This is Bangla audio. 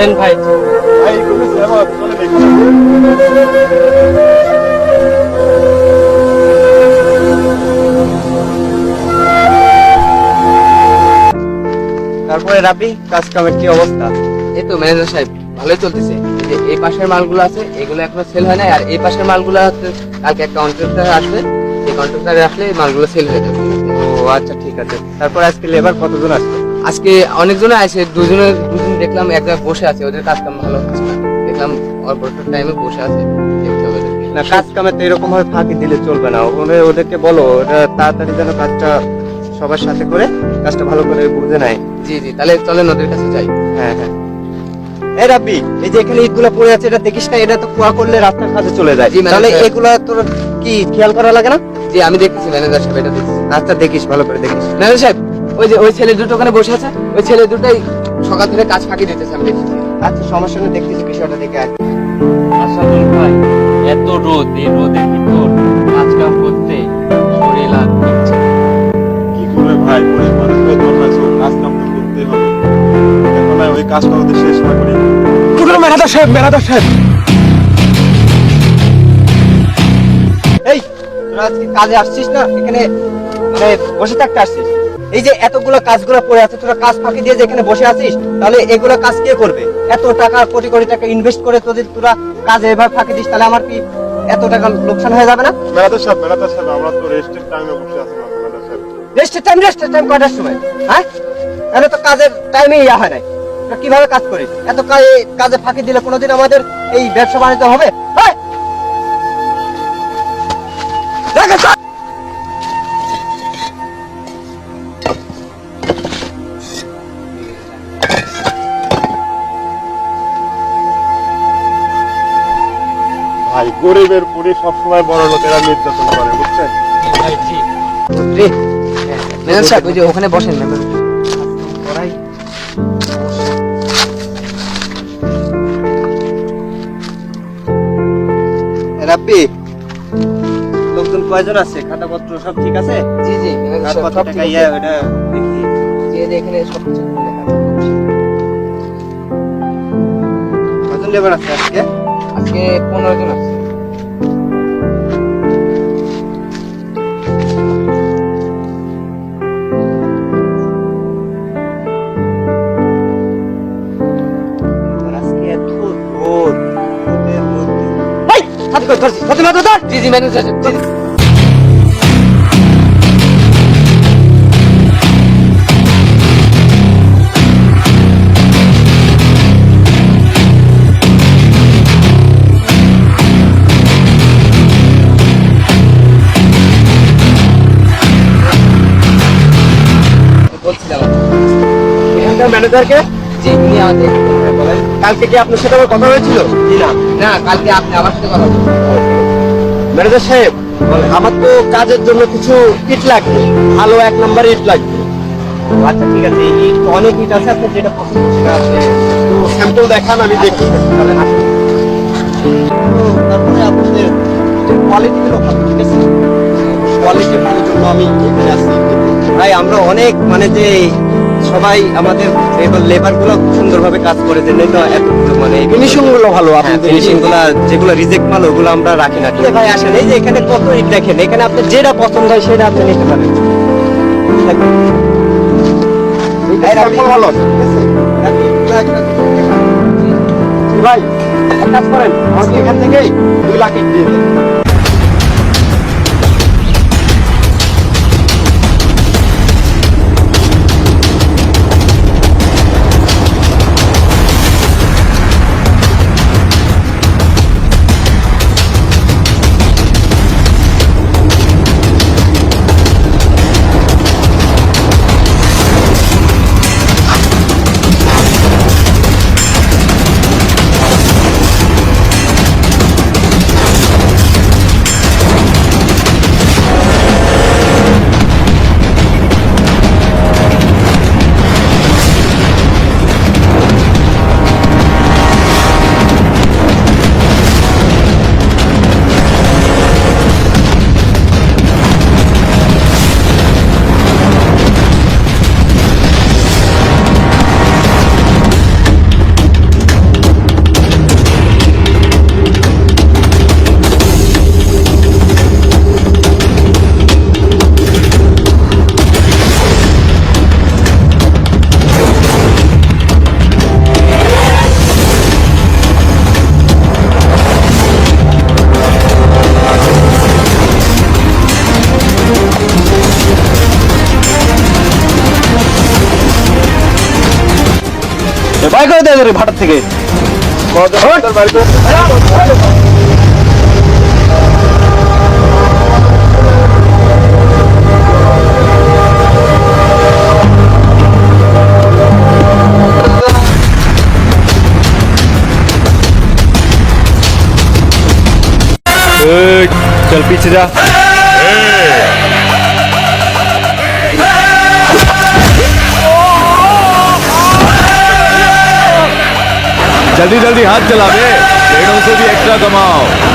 জানেন ভাই। তারপরে রাবি কাজ কামের কি অবস্থা? এই তো ম্যানেজার সাহেব ভালোই চলতেছে। এই পাশের মালগুলো আছে এগুলো এখনও সেল হয় নাই আর এই পাশের মালগুলো কালকে একটা কন্ট্রাক্টর আসবে সেই কন্ট্রাক্টর আসলে মালগুলো সেল হয়ে যাবে। ও আচ্ছা ঠিক আছে। তারপর আজকে লেবার কতজন আসবে? আজকে অনেকজনে আছে দুজনে দুজন দেখলাম এক জায়গায় বসে আছে ওদের কাজ কাম ভালো হচ্ছে না। দেখলাম অল্প টাইমে বসে আছে দেখতে হবে না কাজ কামে তো এরকম ভাবে ফাঁকি দিলে চলবে না। ওখানে ওদেরকে বলো ওরা তাড়াতাড়ি যেন কাজটা সবার সাথে করে কাজটা ভালো করে বুঝে নেয়। জি জি তাহলে চলেন ওদের কাছে যাই। হ্যাঁ হ্যাঁ। এই রাব্বি এই যে এখানে ইটগুলো পড়ে আছে এটা দেখিস না এটা তো কুয়া করলে রাস্তার কাছে চলে যায়। তাহলে এগুলা তোর কি খেয়াল করা লাগে না? জি আমি দেখতেছি ম্যানেজার সাহেব এটা দেখতেছি। রাস্তা দেখিস ভালো করে দেখিস। ম্যানেজার সাহেব ওই যে ওই ছেলে দুটো ওখানে বসে আছে। ওই ছেলে দুটোই সকাল থেকে কাজ ফাঁকি দিতেছে আমি দেখছি। আচ্ছা সমস্যা নেই দেখতেছি বিষয়টা দেখে আর ভাই এত রোদ এই রোদের ভিতর কাজ কাম করতে শরীর আর কি করবে ভাই গরিব মানুষের দরকার আছে কাজ কাম তো করতেই হবে। এখন ওই কাজটা ওদের শেষ না করি। ম্যানেজার সাহেব ম্যানেজার সাহেব। এই তোরা আজকে কাজে আসছিস না? এখানে মানে বসে থাকতে আসছিস? এই যে এতগুলো কাজগুলো পড়ে আছে তোরা কাজ ফাঁকি দিয়ে যে এখানে বসে আছিস তাহলে এগুলো কাজ কে করবে? এত টাকা কোটি কোটি টাকা ইনভেস্ট করে তোদের তোরা কাজ এভাবে ফাঁকি দিস তাহলে আমার কি এত টাকা লোকসান হয়ে যাবে না? ম্যানেজার সাহেব ম্যানেজার সাহেব আমরা তো রেস্টের টাইমে বসে আছি ম্যানেজার সাহেব রেস্টের টাইম রেস্টের টাইম কয়টার সময়? হ্যাঁ? তাহলে তো কাজের টাইমে ইয়া হয় নাই। কীভাবে কাজ করিস? এত কাজে- কাজে ফাঁকি দিলে কোনোদিন আমাদের এই ব্যবসা বাণিজ্য হবে? হয়? ভাই গরিবের পুরি সবসময় বড় লোকেরা নির্যাতন করে বুঝছেন? ওখানে বসেন। রাব্বি লোকজন কয়জন আছে? খাতাপত্র সব ঠিক আছে? জি জি ঠিক ইয়া আছে। দেখি। যে এখানে সব কিছু কয়জন লেবার আছে আজকে? আজকে পনেরো জন আছে। ম্যানেজার ম্যানেজারকে? জি উনি আমাদের কালকে কি আপনার সাথে আমার কথা হয়েছিল? জি না। না কালকে আপনি আমার সাথে কথা ম্যানেজার সাহেব, আমার তো কাজের জন্য কিছু ইট লাগবে। ভালো এক নাম্বার ইট লাগবে। আচ্ছা ঠিক আছে ইট অনেক ইট আছে, আপনি যেটা পছন্দ আছে তো স্যাম্পল দেখান, আমি দেখি তাহলে। তারপরে আপনাদের কোয়ালিটি ভালো ঠিক আছে? কোয়ালিটি ভালোর জন্য আমি এখানে আসি ভাই, আমরা অনেক মানে যে সবাই আমাদের লেবারগুলো সুন্দরভাবে কাজ করে দেন তো এত মানে ফিনিশিংগুলো ভালো আপনাদের ফিনিশিংগুলো যেগুলো রিজেক্ট মাল ওগুলো আমরা রাখি না। ঠিক ভাই আসেন এই যে এখানে কত ইট দেখেন এখানে আপনি যেটা পছন্দ হয় সেটা আপনি নিতে পারেন। ভাই এক কাজ করেন আমাকে এখান থেকেই দুই লাখ ইট দিয়ে দেন। বাই করে দেয় রে ভাটার থেকে चल पीछे जा जल्दी जल्दी हाथ चला दे। पेड़ों से भी एक्स्ट्रा कमाओ।